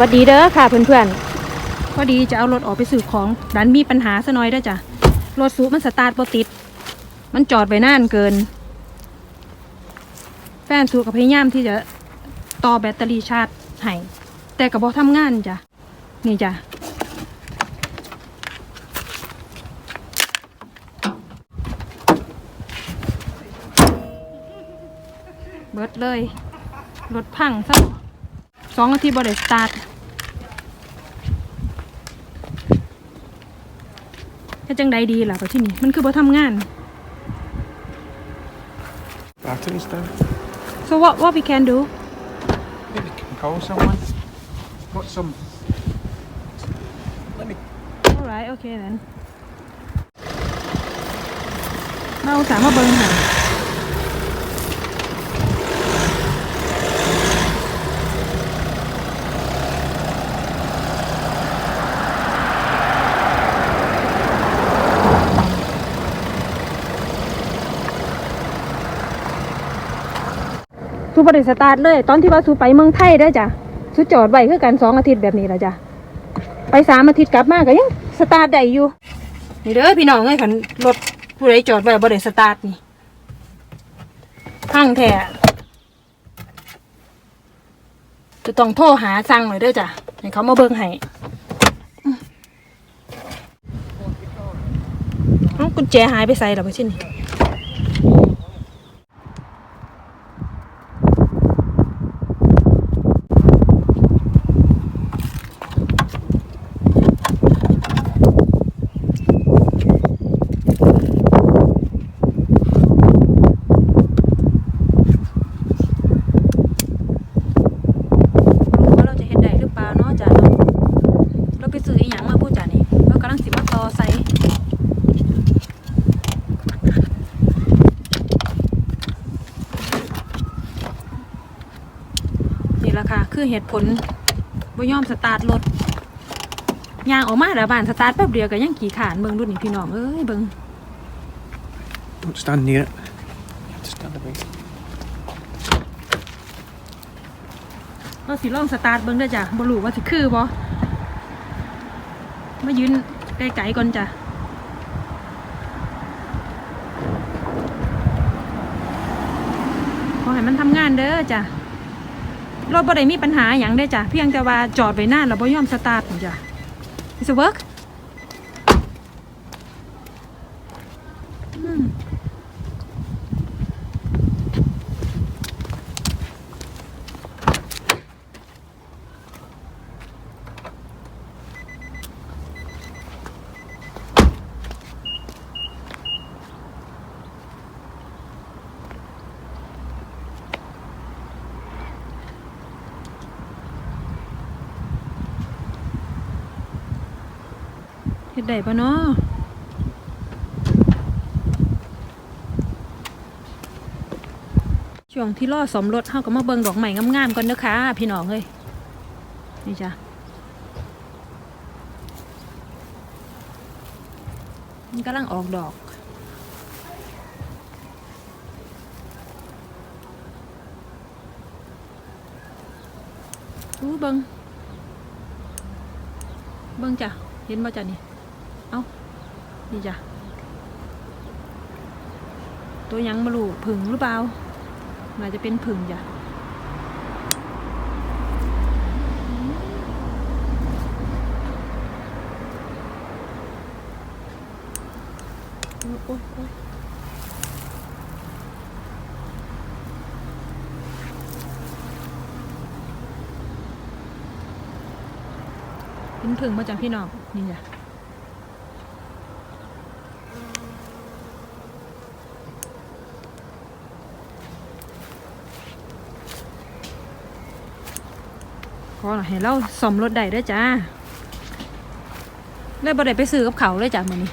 วัสดีเด้อค่ะเพื่อนๆพอดีจะเอารถออกไปสื่อของดันมีปัญหาซะหน่อยเด้จ้ะรถสูบมันสตาร์ทบ่ติด มันจอดไปนานเกิน แฟนสูกับพยายามที่จะต่อแบตเตอรี่ชาร์จให้แต่กับ่ทำงานจ้ะนี่จ้ะเบิดเลย รถพังซะสองอาทิตย์บ่ได้สตาร์ทแค่ จังใดดีล่ะไปที่นี่มันคือบ่ทำงาน Batteries down. so what what we can do Maybe can call someone. Got some. Let me. alright okay then มาอุตส่าห์มาเบิ่งหา สูบริสตาร์ทเลย ตอนที่ว่าสูไปเมืองไทยเด้จ้ะสูจอดไว้คือกันสองอาทิตย์แบบนี้ละจ้ะไปสามอาทิตย์กลับมาก็ยังสตาร์ทได้อยู่นี่เด้อพี่น้องเอ้ยคันรถผู้ใดจอดไว้บ่ได้สตาร์ทนี่พังแท้จะต้องโทรหาสั่งเลยเด้อจ้ะให้เขามาเบิ่งให้อืมเอ้ากุญแจหายไปใส่หรอไปชิ้นนี่ รู้ว่าเราจะเฮ็ดได้หรือเปล่าเนาะจ้ะเนาะเราไปซื้ออีหยังมาพูดจ้ะนี่เรากำลังสิมาต่อใส่นี่ละ ค่ะคือเหตุผลบ่ยอมสตาร์ทรถย่างออกมาแล้วบ้านสตาร์ทแป๊บเดียวก็ยังขี่ขานเบิ่งดูนี่พี่น้องเอ้ยเบิ่ง Don't stand near it. You have to stand away. เราสิลองสตาร์ทเบิ่งได้อจ้ะบ่รู้ว่าสิคือบ่มายืนไกลๆก่อนจ้ะ ขอให้มันทำงานเด้อจ้ะ รถบ่ได้มีปัญหาอย่างได้จ้ะเพียงแต่ว่าจอดไว้นานแล้วบ่ยอมสตาร์ทจ้ะ Is it work เฮ็ดได้ปะเนาะช่วงที่ล่อสมรถเฮาก็มาเบิ่งดอกใหม่งามๆก่อนเด้อค่ะพี่น้องเอ้ยนี่จ้ะมันกำลังออกดอกอู้เบิงเบิงจ้ะ เห็นบ่จ้ะนี่ นี่จ้ะ ตัวยังมาลูผึ่งหรือเปล่าน่าจะเป็นผึ่งจ้ะโอ๊ยโอ๊ยโอ๊ยเป็นผึ่งมาจากพี่น้องนี่จ้ะ ขอให้เราสอมรถได้ด้วยจ้าเลยบ่ได้ไปซื้อกับเขาเลยจ้ะมื้อนี้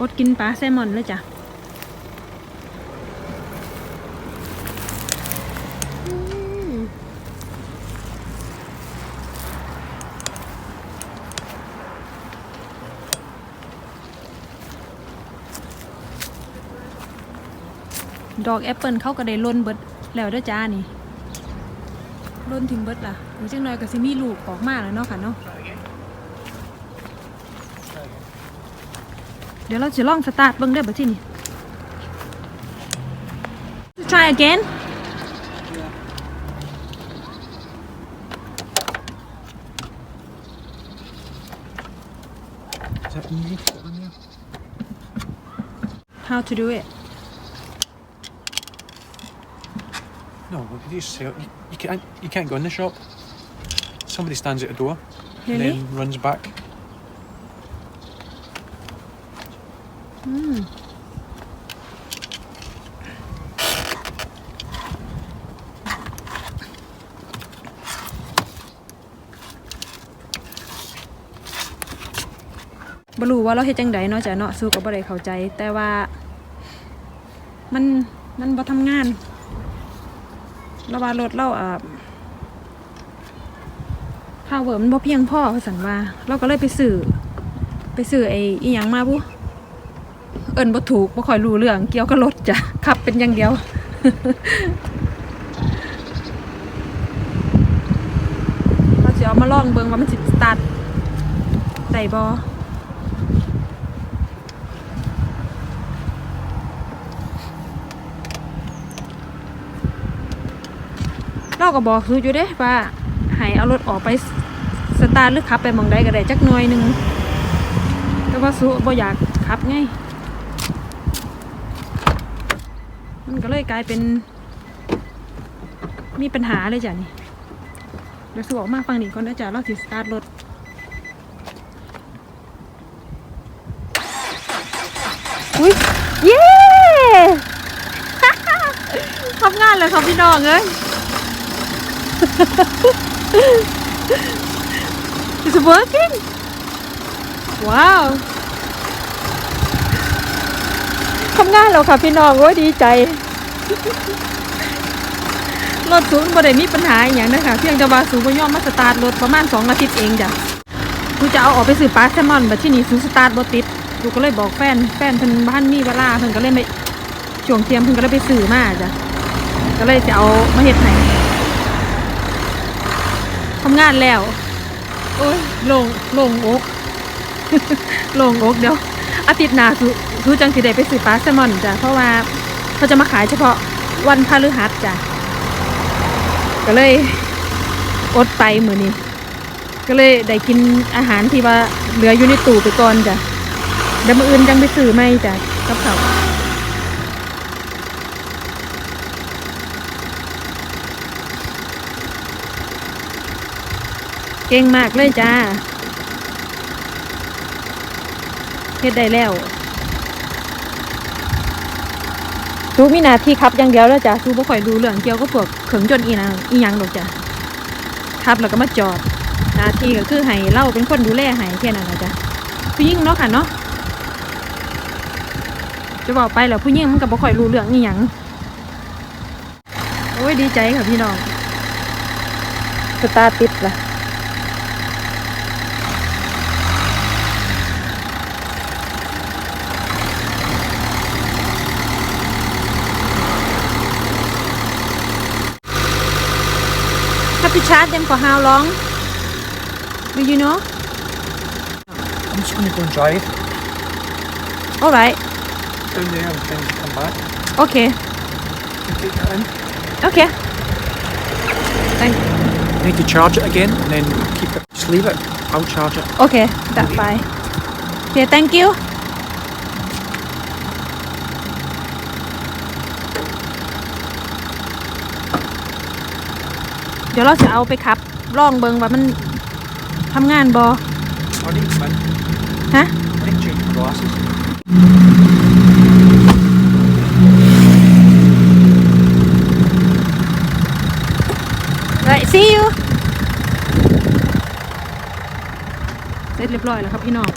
อดกินปลาแซลมอนเลยจ้ะ ดอกแอปเปิลเขาก็ได้ล้นเบิดแล้วเด้อจ้านี่ล้นถึงเบิดล่ะอีกจังหน่อยก็สิมีลูกออกมาแล้วเนาะค่ะเนาะเดี๋ยวเราจะลองสตาร์ทเบิ่งได้อบ่ที่นี่ try again Is that easy to put on there? how to do it No, but you just say you, you can't you can't go in the shop. Somebody stands at the door really and then runs back. อืม บรู้ว่าเราเฮ็ดจังไดเนาะจ้ะเนาะสู้กับบ่ได้เข้าใจ แต่ว่า มันมันบ่ทำงานเราว่ารถเราอ่า power มันบ่เพียงพอเขาสันว่า เราก็เลยไปซื้อไปซื้อไอ้อีหยังมาบุเอิญบ่ถูกบ่ค่อยรู้เรื่องเกี่ยวกับรถจ้ะขับเป็นอย่างเดียวเราจะเอามาลองเบิ่งว่ามันสิสตาร์ทได้บ่ เราก็บอกสูออยู่เด้ว่าให้เอารถออกไปสตาร์ทหรือขับไปมองใดก็ได้จักหน่อยหนึ่งแต่ว่าสูบ่อยากขับไงมันก็เลยกลายเป็น มีปัญหาเลยจ้ะนี่เดี๋ยวสูออกมาฟังนี่ก่อนนะจ๊ะเราสิสตาร์ทรถอุ้ยเย้ทำงานเลยครับพี่น้องเอ้ย Is it working ว้าวทำงานแล้วค่ะพี่น้องโอ้ยดีใจ รถศูนย์บ่ได้มีปัญหาอย่างนะคะเพียงแต่ว่าสูบ่ยอมมาสตาร์ทรถประมาณ2อาทิตย์เองจ้ะกูจะเอาออกไปซื้อปลาแซลมอนแบัดที่นี่สูสตาร์ทบ่ติดกูก็เลยบอกแฟนแฟนเพิ่นบ้านมีเวลาเพิ่นก็เลยไม่ช่วงเทียงเพิ่นก็เลยไปซื้อมาจ้ะก็เลยจะเอามาเฮ็ดให้ ทำงานแล้ว โอ้ยลงลงอกลงอกเดี๋ยว อาทิตย์หน้าสูสูจังสิได้ไปซื้อปลาแซลมอนจ้ะเพราะว่าเขาจะมาขายเฉพาะวันพฤหัสจ้ะก็เลยอดไปมือนี้ ก็เลยได้กินอาหารที่ว่าเหลืออยู่ในตู้ไปก่อนจ้ะเดี๋ยวมื้ออื่นจังไปซื้อใหม่จ้ะกับเขา เก่งมากเลยจ้าเฮ็ดได้แล้วซูมีหนาที่ขับอย่างเดียวแล้วจ้ะซูบ่ค่อยรู้เรื่องเกี่ยวกับพวกเขิงจนอีนางอีหยังดอกจ้ะขับแล้วก็มาจอดหนาที่ก็คือให้เล่าเป็นคนดูแลให้แค่นั้นนะจ้ะผู้หญิงเนาะค่ะเนาะจะบอกไปแล้วผู้หญิงมันก็บ่ค่อยรู้เรื่องอีหยังโอ้ยดีใจค่ะพี่น้องสตาร์ทติดละ Have you charged them for how long? Do you know? I'm just going to go and drive All right. down there and then come back. Okay. and Take that in. Okay. Thank. Need to charge it again and then keep it. Just leave it. I'll charge it. Okay. That's fine. Okay. Thank you. เดี๋ยวเราจะเอาไปขับล่องเบิงว่ามันทำงานบอ I need to bin. ฮะ I need change my glasses. ไป see you เสร็จเรียบร้อยแล้วครับพี่น้อง